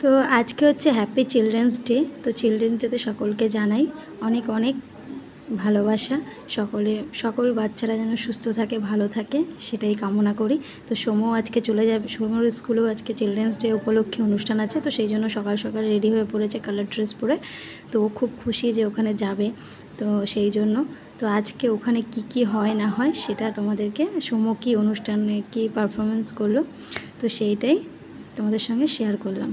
তো আজকে হচ্ছে হ্যাপি চিলড্রেন্স ডে তো চিলড্রেন্স ডেতে সকলকে জানাই অনেক অনেক ভালোবাসা। সকলে, সকল বাচ্চারা যেন সুস্থ থাকে, ভালো থাকে, সেটাই কামনা করি। তো সোমও আজকে চলে যাবে, সোমর স্কুলেও আজকে চিলড্রেন্স ডে উপলক্ষে অনুষ্ঠান আছে, তো সেই জন্য সকাল সকাল রেডি হয়ে পড়েছে কালার ড্রেস পরে। তো ও খুব খুশি যে ওখানে যাবে, তো সেই জন্য। তো আজকে ওখানে কি কি হয়, না হয়, সেটা তোমাদেরকে সোম কী অনুষ্ঠানে কী পারফরমেন্স করল, তো সেইটাই। তোমাদের সঙ্গে শেয়ার করলাম।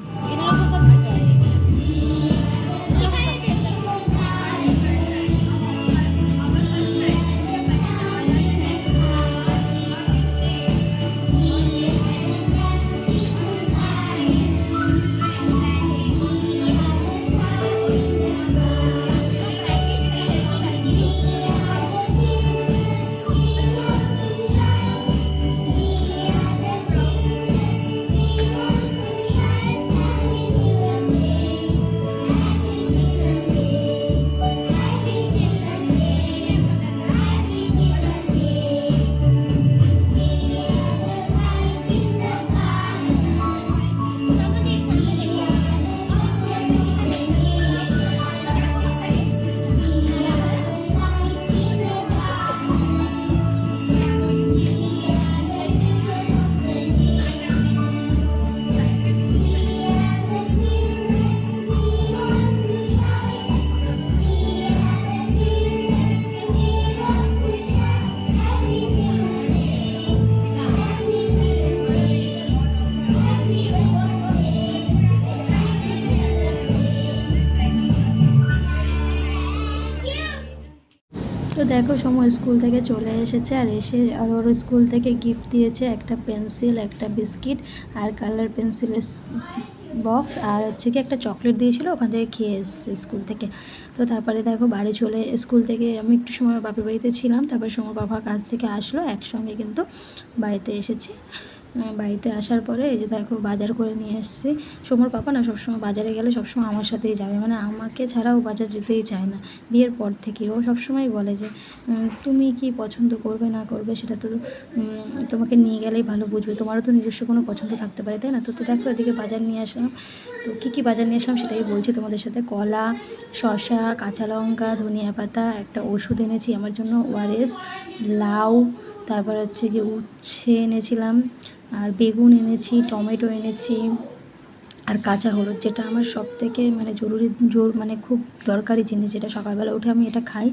দেখো, সময় স্কুল থেকে চলে এসেছে আর এসে আর ওর স্কুল থেকে গিফট দিয়েছে একটা পেন্সিল একটা বিস্কিট আর কালার পেন্সিলের বক্স আর হচ্ছে কি একটা চকলেট দিয়েছিলো, ওখান থেকে খেয়ে এসছে স্কুল থেকে। তো তারপরে দেখো, বাড়ি চলে, স্কুল থেকে আমি একটু সময় বাপের বাড়িতে ছিলাম, তারপর সময় বাবা কাজ থেকে আসলো, একসঙ্গে কিন্তু বাড়িতে এসেছি। বাড়িতে আসার পরে এই যে দেখো বাজার করে নিয়ে এসেছি। সোমর পাপা না সবসময় বাজারে গেলে সবসময় আমার সাথেই যাবে। মানে আমাকে ছাড়াও বাজার যেতেই চায় না। বিয়ের পর থেকে ও সবসময় বলে যে তুমি কি পছন্দ করবে, না করবে সেটা তো তোমাকে নিয়ে গেলেই ভালো বুঝবে। তোমারও তো নিজস্ব কোনো পছন্দ থাকতে পারে, তাই না? তো তো দেখো এদিকে বাজার নিয়ে আসলাম। তো কী কী বাজার নিয়ে আসলাম সেটাই বলছি তোমাদের সাথে। কলা, শসা, কাঁচা লঙ্কা, ধনিয়া পাতা, একটা ওষুধ এনেছি। আমার জন্য ওআরএস, লাউ তারপর হচ্ছে কি উচ্ছে এনেছিলাম, আর বেগুন এনেছি, টমেটো এনেছি, আর কাঁচা হলুদ, যেটা আমার সব থেকে মানে জরুরি, জোর মানে খুব দরকারি জিনিস, যেটা সকালবেলা উঠে আমি এটা খাই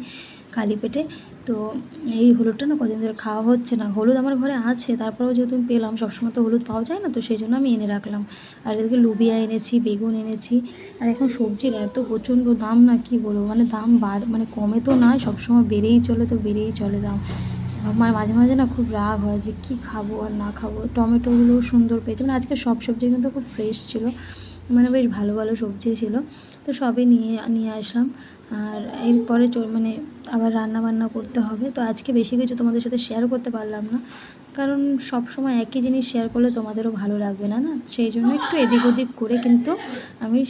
খালি পেটে। তো এই হলুদটা না কদিন ধরে খাওয়া হচ্ছে না, হলুদ আমার ঘরে আছে, তারপরেও যেহেতু পেলাম, সবসময় তো হলুদ পাওয়া যায় না, তো সেই জন্য আমি এনে রাখলাম। আর এদিকে লুবিয়া এনেছি, বেগুন এনেছি, আর এখন সবজির এত প্রচণ্ড দাম না, কি বলব? মানে দাম বাড় মানে কমে তো নয় সবসময় বেড়েই চলে, তো বেড়েই চলে দাম। আমার মাঝে মাঝে না খুব রাগ হয় যে কী খাব আর না খাব। টমেটোগুলোও সুন্দর পেয়েছে। মানে আজকে সব সবজি কিন্তু খুব ফ্রেশ ছিল। মানে বেশ ভালো ভালো সবজি ছিল। তো সবই নিয়ে নিয়ে আসলাম। আর এরপরে মানে আবার রান্না বান্না করতে হবে। তো আজকে বেশি কিছু তোমাদের সাথে শেয়ার করতে পারলাম না। কারণ সব সময় একই জিনিস শেয়ার করলে তোমাদেরও ভালো লাগবে না না? সেই জন্য একটু এদিক ওদিক করে কিন্তু আমি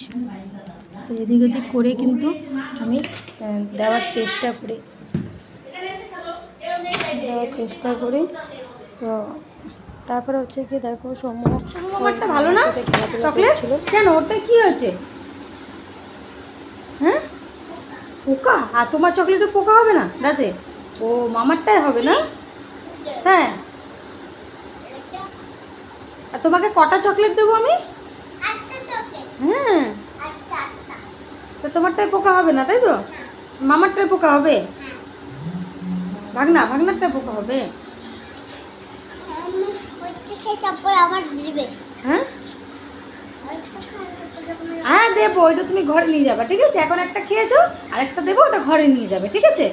তো এদিক ওদিক করে কিন্তু আমি দেওয়ার চেষ্টা করি। দেওয়ার চেষ্টা করি। তো তারপরে হচ্ছে কি দেখো সময় আমারটা ভালো না? চকলেট? কেন ওটা কি হয়েছে? হ্যাঁ? পোকা? আর তোমার চকলেটে পোকা হবে না? দাঁতে ও মামারটাই হবে না? হ্যাঁ। আর তোমাকে কটা চকলেট দেবো আমি? হ্যাঁ। তো তোমারটাই পোকা হবে না তাই তো? মামারটাই পোকা হবে? ভাগনা ভাগনারটাই পোকা হবে। হ্যাঁ? হ্যাঁ দেবো ওইটা তুমি ঘরে নিয়ে যাবে ঠিক আছে? এখন একটা খেয়েছো আর একটা দেবো ওটা ঘরে নিয়ে যাবে ঠিক আছে?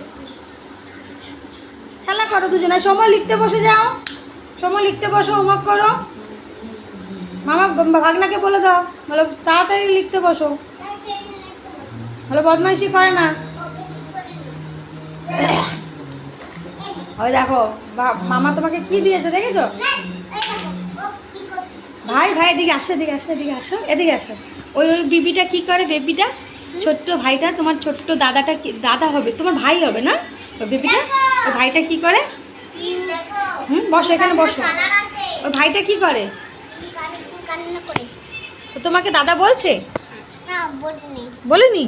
খেলা করো দুজনে সময় লিখতে বসে যাও। সময় লিখতে বসো হোমওয়ার্ক করো। মামা ভাগনাকে বলে দাও বলো তাড়াতাড়ি লিখতে বসো। বলো বদমাইশি করে না। ওই দেখো বা- মামা তোমাকে কি দিয়েছে দেখেছ? ভাই ভাই এদিকে আসো এদিকে আসো এদিকে আসো এদিকে আসো। ওই ওই বিবিটা কি করে বেবিটা? ছোট্ট ভাইটা তোমার ছোট্ট দাদাটা কি দাদা হবে তোমার ভাই হবে না? ওই বেবিটা? ওই ভাইটা কি করে? হুম বসো এখানে বসো। ওই ভাইটা কি করে? কান্না তোমাকে দাদা বলছে? না বলিনি। বলেনি?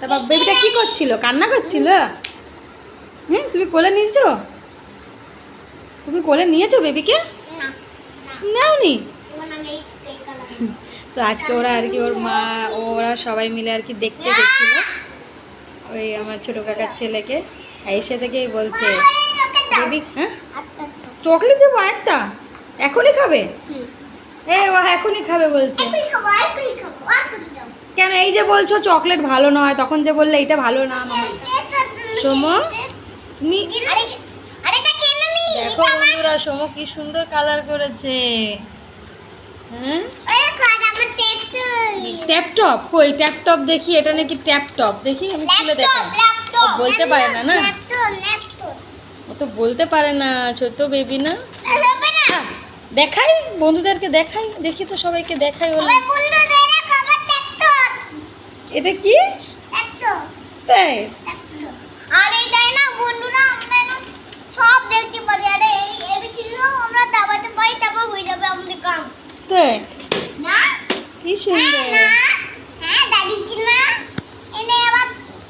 তারপর বেবিটা কি করছিল? কান্না করছিল? হুম তুমি কোলে নিয়েছো? তুমি কোলে নিয়েছো বেবিকে? না নাওনি? তো আজকে ওরা আর কি ওর মা ওরা সবাই মিলে আর কি দেখতে গেছিল। ওই আমার ছোট কাকার ছেলেকে। এসে থেকেই বলছে বেবি হ্যাঁ? চকলেট দেবো একটা এখনই খাবে? এ ও এখনই খাবে বলছে। কেন এই যে বলছো চকলেট ভালো নয় তখন যে বললে এটা ভালো না সোমো? তুমি দেখো বন্ধুরা সোমো কি সুন্দর কালার করেছে। হ্যাঁ ট্যাপটপ কই ট্যাপটপ দেখি এটা নাকি ট্যাপটপ দেখি আমি খুলে বলতে পারে না, না? ও তো বলতে পারে না ছোট বেবি না। দেখাই বন্ধুদেরকে দেখাই। দেখি তো সবাইকে দেখাই হলো আমার বন্ধু দেরা কভার ল্যাপটপ এটা কি ল্যাপটপ তাই ল্যাপটপ আর এই তাই না বন্ধুরা আমরা না সব দেখতে পারি আরে এই এবি ছিল আমরা দাবাতে পারি তারপর হয়ে যাবে আমাদের কাম তাই না কি সুন্দর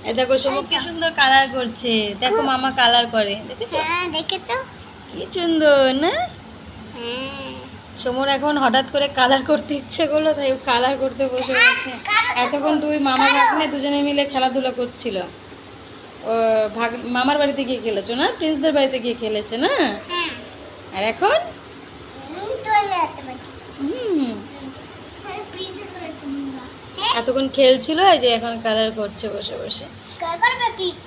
হ্যাঁ দেখো সোমো কি সুন্দর কালার করছে। দেখো মামা কালার করে। দেখেছ? হ্যাঁ দেখে কি সুন্দর না? হ্যাঁ। সমর এখন হঠাৎ করে কালার করতে ইচ্ছে করল তাই কালার করতে বসে গেছে এতক্ষণ তুই মামা ভাগ্নে দুজনে মিলে খেলাধুলা করছিল। ও ভাগ মামার বাড়িতে গিয়ে খেলেছো না? প্রিন্সদের বাড়িতে গিয়ে খেলেছে না? হ্যাঁ। আর এখন? হুম চলে যেতে পারি হুম হ্যাঁ প্রিন্সেস রয়েছে এতক্ষণ খেলছিল এই যে এখন কালার করছে বসে বসে। কালার করবে প্লিজ